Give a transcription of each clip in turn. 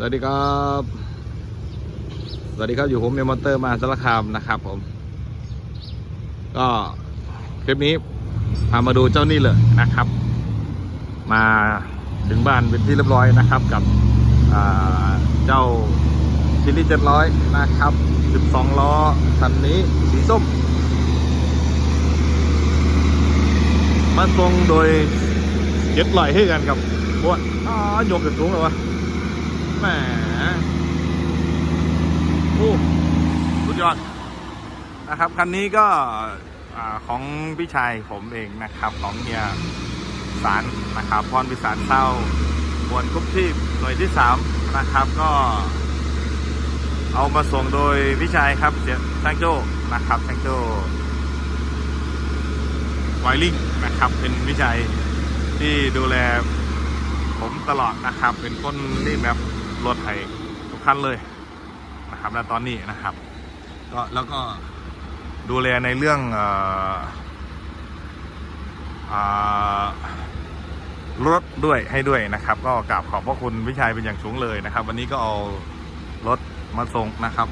สวัสดีครับ สวัสดีครับอยู่ผมเมมอนเตอร์มาสารคามนะครับผม ก็คลิปนี้พามาดูเจ้านี่เลยนะครับ มาถึงบ้านเป็นที่เรียบร้อยนะครับกับเจ้าซิลิเจ็ดร้อยนะครับ 12 ล้อคันนี้สีส้มมันตรงโดยเจ็ดลอยให้กันกับพวอ๋อยกจากสูงเลยวะ แหมโอ้สุดยอดนะครับคันนี้ก็ของพี่ชายผมเองนะครับ ของเฮียสารนะครับพรพิสารเศร้ามวลกุ๊บที่หน่วยที่สามนะครับก็เอามาส่งโดยพี่ชายครับเสียช่างโจ้นะครับช่างโจ้ไวริงนะครับเป็นพี่ชายที่ดูแลผมตลอดนะครับ เป็นคนที่แบบ รถไถทุกคันเลยนะครับณตอนนี้นะครับ ก็แล้วก็ดูแลในเรื่องออรถด้วยให้ด้วยนะครับ ก็กราบขอบพระคุณวิชัยเป็นอย่างสูงเลยนะครับ วันนี้ก็เอารถมาส่งนะครับ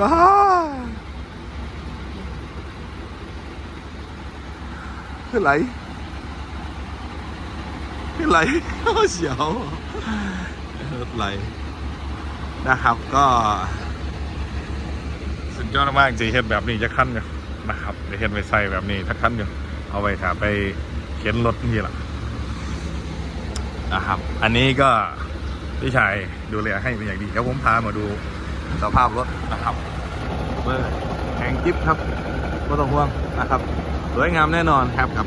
ว้าขึ้นไหลไหลเสียว ไหลนะครับก็สุดยอดมากจริงเห็นแบบนี้จะขั้นอยู่นะครับจะเห็นไปใส่แบบนี้ถ้าขั้นอยู่เอาไว้ถ้าไปเข็นรถนี่แหละนะครับ อันนี้ก็พี่ชายดูแลให้เป็นอย่างดีเดี๋ยวผมพามาดูสภาพรถนะครับเบอร์แข็งจิ๊บครับไม่ต้องห่วงนะครับสวยงามแน่นอนครับกับ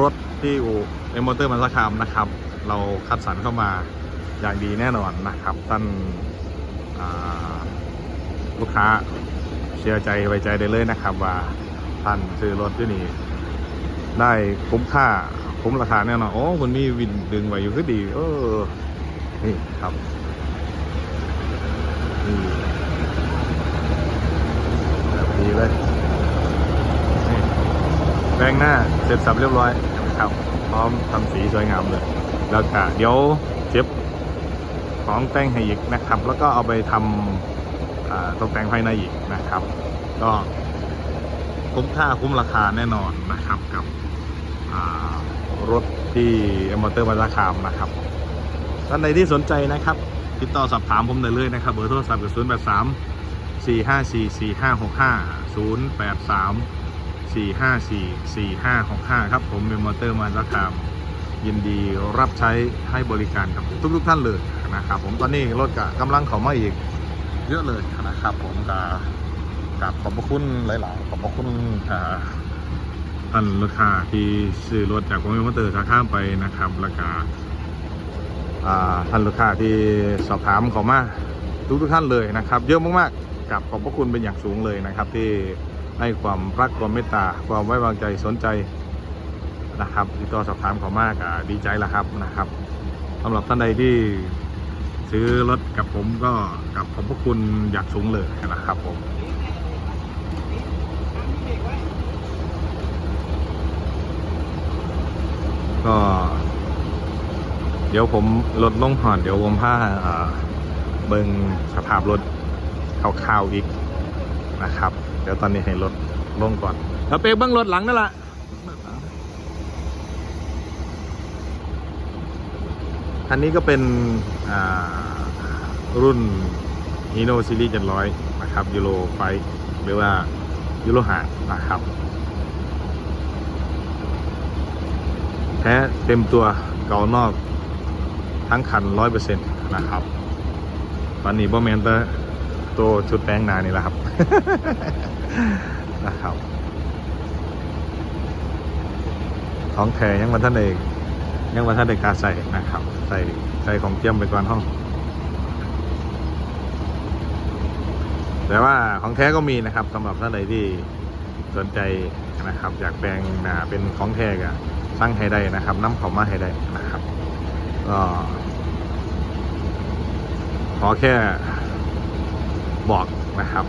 รถที่อู่เอ็มมอเตอร์มันสคามนะครับ เราคัดสรรเข้ามาอย่างดีแน่นอนนะครับท่านลูกค้าเชื่อใจไว้ใจได้เลยนะครับ ว่าท่านซื้อรถที่นี่ได้คุ้มค่าคุ้มราคาแน่นอนโอ้คุณมีวินดึงไว้อยู่ก็ดี เออนี่ครับนี่แบบดีเลยนี่แปลงหน้าเสร็จสับเรียบร้อยนะครับ พร้อมทำสีสวยงามเลย แล้วก็เดี๋ยวเจ็บของแต่งให้อีกนะครับ แล้วก็เอาไปทำตกแต่งภายในอีกนะครับ ก็คุ้มค่าคุ้มราคาแน่นอนนะครับกับรถที่มอเตอร์มาราคามนะครับท่านใดที่สนใจนะครับ ติดต่อสอบถามผมได้เลยนะครับ เบอร์โทรศัพท์คือ0 8 3 4 5 4 4 5 6 5 0 8 3 4 5 4 4 5 6 5 ครับ ผมเป็นมอเตอร์มาราคาม ยินดีรับใช้ให้บริการกับทุกทุกๆท่านเลยนะครับผมตอนนี้รถกกำลังเขามาอีกเยอะเลยนะครับผมกับกับขอบพระคุณหลาย ๆ ขอบพระคุณท่านลูกค้าที่ซื้อรถจากผมมอเตอร์สาขาไปนะครับแล้วก็อ่าท่านลูกค้าที่สอบถามเขามาทุกทุกท่านเลยนะครับ เยอะมากๆกับขอบพระคุณเป็นอย่างสูงเลยนะครับ ที่ให้ความรักความเมตตาความไว้วางใจสนใจ นะครับติดต่อสอบถามเขามากดีใจละครับนะครับสำหรับท่านใดที่ซื้อรถกับผมก็กับขอบพระคุณอยากสูงเลยนะครับผมก็ เดี๋ยวผมลดลงห่อน เดี๋ยวผมพาอ่าเบิงสภาพรถคร่าวๆอีกนะครับ เดี๋ยวตอนนี้ให้รถลงก่อนเราเปกเบื้งรถหลังนั่นแหละ คันนี้ก็เป็นอ่ารุ่น Hino Series 700 นะครับยูโรไฟหรือว่ายูโรหานะครับแท้เต็มตัวเกานอกทั้งคัน 100%นะครับ ตอนนี้บ่แมนเตอร์ตัวชุดแป้งนานี่แหละครับนะครับ ของแท้ยังมาท่านเอก ยังมาท่านเอกกาใส่นะครับ ใส่ใส่ของเทียมไปก่อนห้อง แต่ว่าของแท้ก็มีนะครับสำหรับท่านใดที่สนใจนะครับ อยากแปลงนาเป็นของแท้ก็สร้างให้ได้นะครับน้ำเขามาให้ได้นะครับก็ขอแค่บอกนะครับ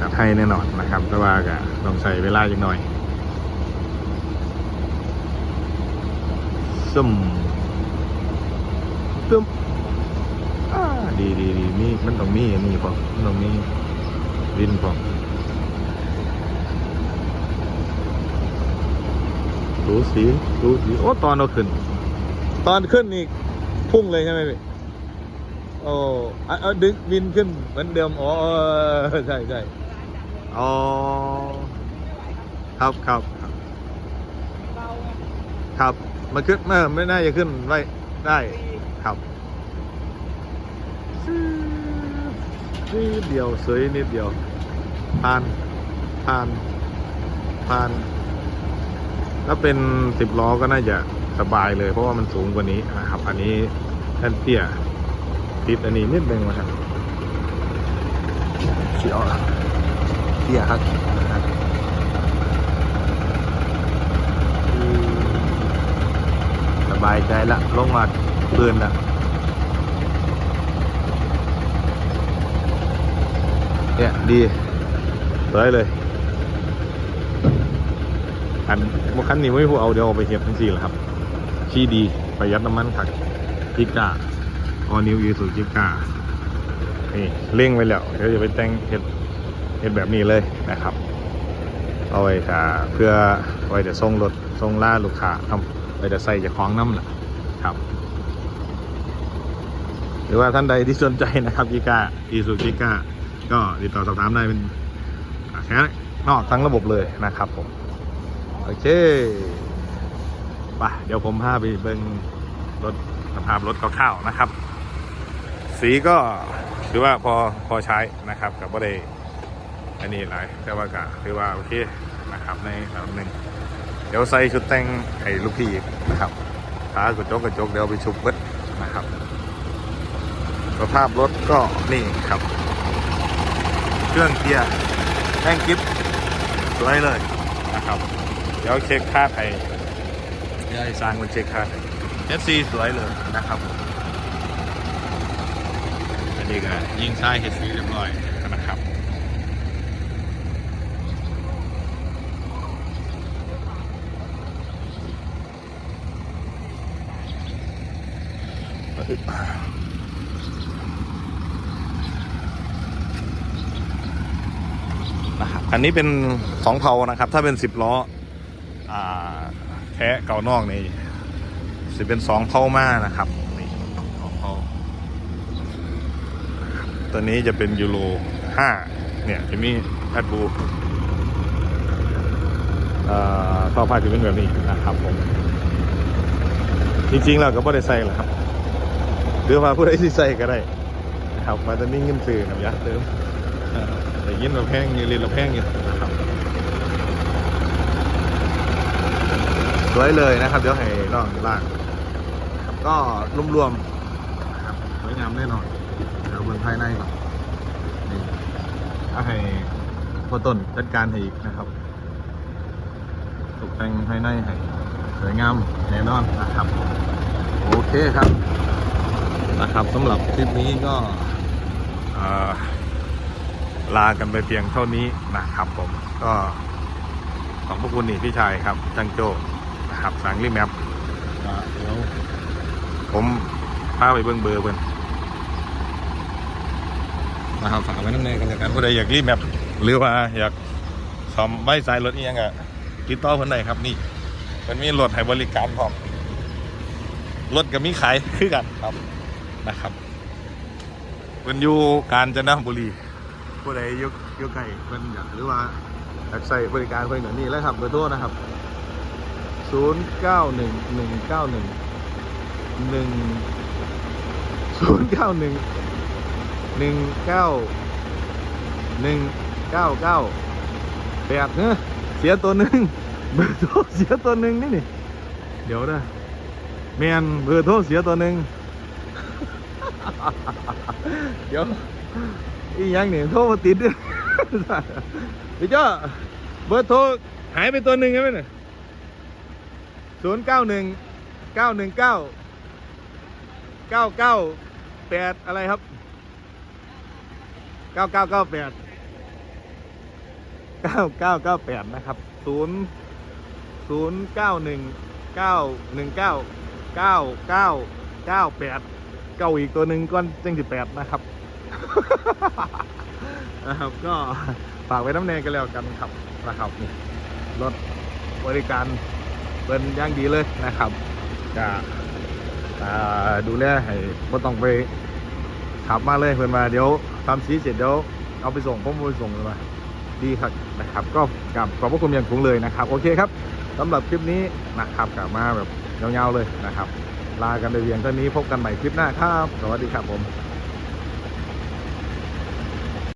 จัดให้แน่นอนนะครับ แต่ว่าก็ต้องใส่เวลาอีกหน่อย ซึมตึ้มอ่าดีดีดีมีมันต้องมีอันนี้พอมันต้องมีวินพอดูสีดูสีโอ้ตอนเราขึ้น ตอนขึ้นนี่พุ่งเลยใช่ไหมพี่โอ้อะเอาดึงวินขึ้นเหมือนเดิมอ๋อเออใช่ใช่อ๋อครับครับครับครับ มันขึ้นเออไม่น่าจะขึ้นไว้ได้ครับนิดเดียวสวยนิดเดียว ผ่านผ่านผ่าน ถ้าเป็นสิบล้อก็น่าจะสบายเลย เพราะว่ามันสูงกว่านี้นะครับ อันนี้แท่นเตี้ยติดอันนี้นิดนึงนะครับเสียวเตี้ยครับนะครับอืม ส บายใจละลงมาปืนละเนี่ยดีสวยเลยอันเมื่อคันนี้ไม่พูดเอาเดี๋ยวเอาไปเห็บทั้งสี่แหละครับขี้ดีประหยัดน้ำมันขัดจิก้าออนิวอีสุจิก้านี่เร่งไว้แล้วเดี๋ยวจะไปแต่งเห็ดเห็ดแบบนี้เลยนะครับ เอาไว้ค่ะเพื่อไว้จะส่งรถส่งล่าลูกค้าทำ ไว้จะใส่จะคล้องน้ำล่ะครับ หรือว่าท่านใดที่สนใจนะครับจิก้าอีสุจิกาก็ติดต่อสอบถามได้เป็นแค่นอกทั้งระบบเลยนะครับผม โอเคไปเดี๋ยวผมพาไปเบิ่งรถสภาพรถคร่าวๆนะครับ สีก็ถือว่าพอพอใช้นะครับกับว่าได้อันนี้หลายแต่ว่าก็ถือว่าโอเคนะครับในระดับหนึ่ง เดี๋ยวใส่ชุดแต่งให้ลูกพี่นะครับขากระจกกระจกเดี๋ยวไปชุบเบิดนะครับ สภาพรถก็นี่ครับ เครื่องเกียร์แท่งกิฟสวยเลยนะครับ เดี๋ยวเช็คค่าไทยเดี๋ยวให้สร้างมันเช็คค่าไทยเอฟซีสวยเลยนะครับอันนี้ก็ยิงซ้ายเฮดซีเรียบร้อย นะครับนะครับอันนี้เป็นสองเผานะครับ ถ้าเป็นสิบล้ออ่าแท้เก่านอกนี่จะเป็นสองเผามานะครับนี่สองเผาตัวนี้จะเป็นยูโรห้าเนี่ยจะมีแอดบูท่อพาจะเป็นแบบนี้นะครับผมจริงๆเราก็ไม่ได้ใส่หรอกครับ รือว่าผู้ใดที่ใส่ก็ได้นะครับมาตอนนี้เงินซื้อนะยะเติมแต่ยินเราแพงอยู่เรียนเราแพงอยู่นะครับสวยเลยนะครับ เดี๋ยวให้น้องล่างก็รวมๆนะครับสวยงามแน่นอนเดี๋ยวเบนภายในก่อนนี่ถ้าให้พอต้นจัดการให้อีกนะครับตกแต่งภายในให้สวยงามแน่นอนนะครับ โอเคครับ นะครับสำหรับคลิปนี้ก็ลากันไปเพียงเท่านี้นะครับผมก็ขอบพระคุณนี่พี่ชายครับจังโจ้นะครับสังรีแมปก็เดี๋ยวผมพาไปเบิ้งเบอร์เพิ่นนะครับฝากไว้น้ำในกันแล้วกันผู้ใดอยากรีแมปหรือว่าอยากซ่อมใบสายรถอียังอะติดต่อเพิ่นได้ครับนี่มันมีรถให้บริการพร้อมรถก็มีขายคือกันครับ นะครับเพิ่นอยู่กาญจนบุรีผู้ใดยกยกไก่เพิ่นอยากหรือว่าอยากใส่บริการเพิ่อย่างนี้แล้วครับเบอร์โทรนะครับ 0 9 1 1 9 1 1 0 9 1 1 9 1 9 9แปดเนอะเสียตัวหนึ่งเบอร์โทรเสียตัวหนึ่งนี่นี่ เดี๋ยวนะแมนเบอร์โทรเสียตัวหนึ่ง เดี๋ยวอีหยังเนี่ยโทรมาติดด้วยพี่เจ้าเบอร์โทรหายไปตัวหนึ่งใช่ไหมเนี่ยศูนย์เก้าหนึ่งเก้าหนึ่งเก้าเก้าเก้าแปดอะไรครับเก้าเก้าเก้าแปดเก้าเก้าเก้าแปดนะครับศูนย์ศูนย์เก้าหนึ่งเก้าหนึ่งเก้าเก้าเก้าเก้าแปด เก้าอีกตัวหนึ่งก้อนเจ้งสิบแปดนะครับ นะครับก็ฝากไว้น้ำแนงกันแล้วกันครับนะครับนี่รถบริการเป็นย่างดีเลยนะครับจะดูแลให้ไม่ต้องไปขับมาเลยเพื่อนมาเดี๋ยวทำสีเสร็จเดี๋ยวเอาไปส่งผมไปส่งเลยมาดีครับนะครับ ก็กลับขอบพระคุณอย่างสูงเลยนะครับ โอเคครับสำหรับคลิปนี้นะครับกลับมาแบบยาวๆเลยนะครับ ลากันไปเพียงเท่านี้พบกันใหม่คลิปหน้าครับ สวัสดีครับผม